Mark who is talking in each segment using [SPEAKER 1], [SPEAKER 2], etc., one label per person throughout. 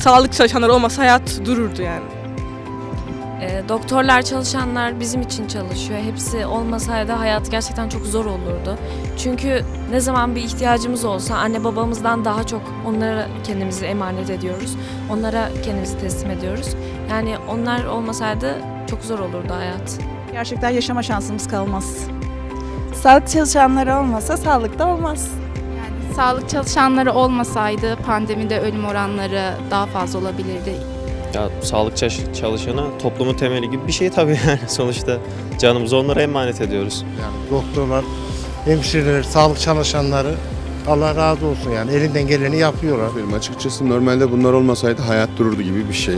[SPEAKER 1] sağlık çalışanları olmasa hayat dururdu yani.
[SPEAKER 2] E, doktorlar, çalışanlar bizim için çalışıyor. Hepsi olmasaydı hayat gerçekten çok zor olurdu. Çünkü ne zaman bir ihtiyacımız olsa anne babamızdan daha çok onlara kendimizi emanet ediyoruz. Onlara kendimizi teslim ediyoruz. Yani onlar olmasaydı çok zor olurdu hayat.
[SPEAKER 3] Gerçekten yaşama şansımız kalmaz. Sağlık çalışanları olmasa sağlık da olmaz.
[SPEAKER 4] Sağlık çalışanları olmasaydı pandemide ölüm oranları daha fazla olabilirdi.
[SPEAKER 5] Ya sağlık çalış- çalışanı toplumun temeli gibi bir şey tabii yani sonuçta canımızı onlara emanet ediyoruz.
[SPEAKER 6] Yani doktorlar, hemşireler, sağlık çalışanları Allah razı olsun yani elinden geleni yapıyorlar.
[SPEAKER 7] Benim açıkçası normalde bunlar olmasaydı hayat dururdu gibi bir şey.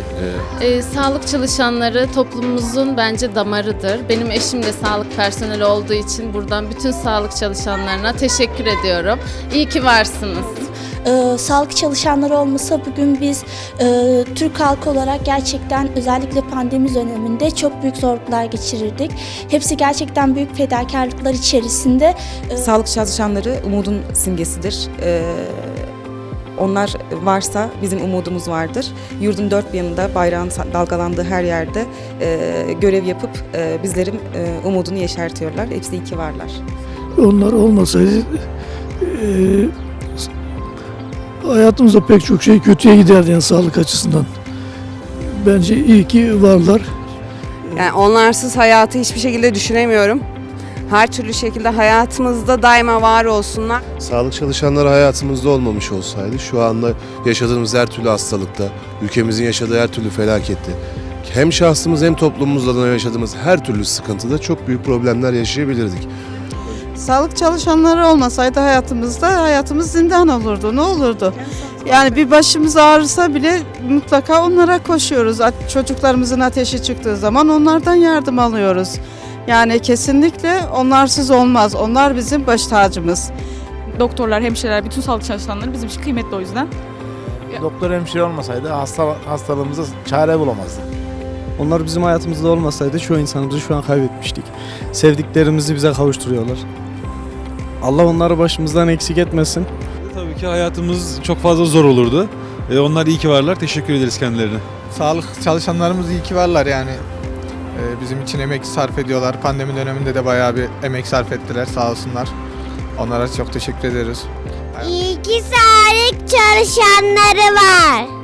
[SPEAKER 7] Ee,
[SPEAKER 8] Ee, sağlık çalışanları toplumumuzun bence damarıdır. Benim eşim de sağlık personeli olduğu için buradan bütün sağlık çalışanlarına teşekkür ediyorum. İyi ki varsınız.
[SPEAKER 9] Ee, sağlık çalışanları olmasa bugün biz e, Türk halkı olarak gerçekten özellikle pandemi döneminde çok büyük zorluklar geçirirdik. Hepsi gerçekten büyük fedakarlıklar içerisinde. Ee,
[SPEAKER 10] Sağlık çalışanları umudun simgesidir. Ee, onlar varsa bizim umudumuz vardır. Yurdun dört bir yanında bayrağın dalgalandığı her yerde e, görev yapıp e, bizlerin e, umudunu yeşertiyorlar. Hepsi iyi ki varlar.
[SPEAKER 11] Onlar olmasaydı eee hayatımızda pek çok şey kötüye giderdi yani sağlık açısından. Bence iyi ki varlar.
[SPEAKER 12] Yani onlarsız hayatı hiçbir şekilde düşünemiyorum. Her türlü şekilde hayatımızda daima var olsunlar.
[SPEAKER 6] Sağlık çalışanları hayatımızda olmamış olsaydı şu anda yaşadığımız her türlü hastalıkta, ülkemizin yaşadığı her türlü felakette, hem şahsımız hem toplumumuzda da yaşadığımız her türlü sıkıntıda çok büyük problemler yaşayabilirdik.
[SPEAKER 3] Sağlık çalışanları olmasaydı hayatımızda hayatımız zindan olurdu. Ne olurdu? Yani bir başımız ağrısa bile mutlaka onlara koşuyoruz. Çocuklarımızın ateşi çıktığı zaman onlardan yardım alıyoruz. Yani kesinlikle onlarsız olmaz. Onlar bizim baş tacımız.
[SPEAKER 4] Doktorlar, hemşireler, bütün sağlık çalışanları bizim için kıymetli o yüzden.
[SPEAKER 6] Doktor hemşire olmasaydı hasta, hastalığımıza çare bulamazdık.
[SPEAKER 11] Onlar bizim hayatımızda olmasaydı şu insanımızı şu an kaybetmiştik. Sevdiklerimizi bize kavuşturuyorlar. Allah onları başımızdan eksik etmesin.
[SPEAKER 13] Tabii ki hayatımız çok fazla zor olurdu. E, onlar iyi ki varlar. Teşekkür ederiz kendilerine.
[SPEAKER 6] Sağlık çalışanlarımız iyi ki varlar yani. Ee, bizim için emek sarf ediyorlar. Pandemi döneminde de bayağı bir emek sarf ettiler sağ olsunlar. Onlara çok teşekkür ederiz.
[SPEAKER 9] İyi ki sağlık çalışanları var.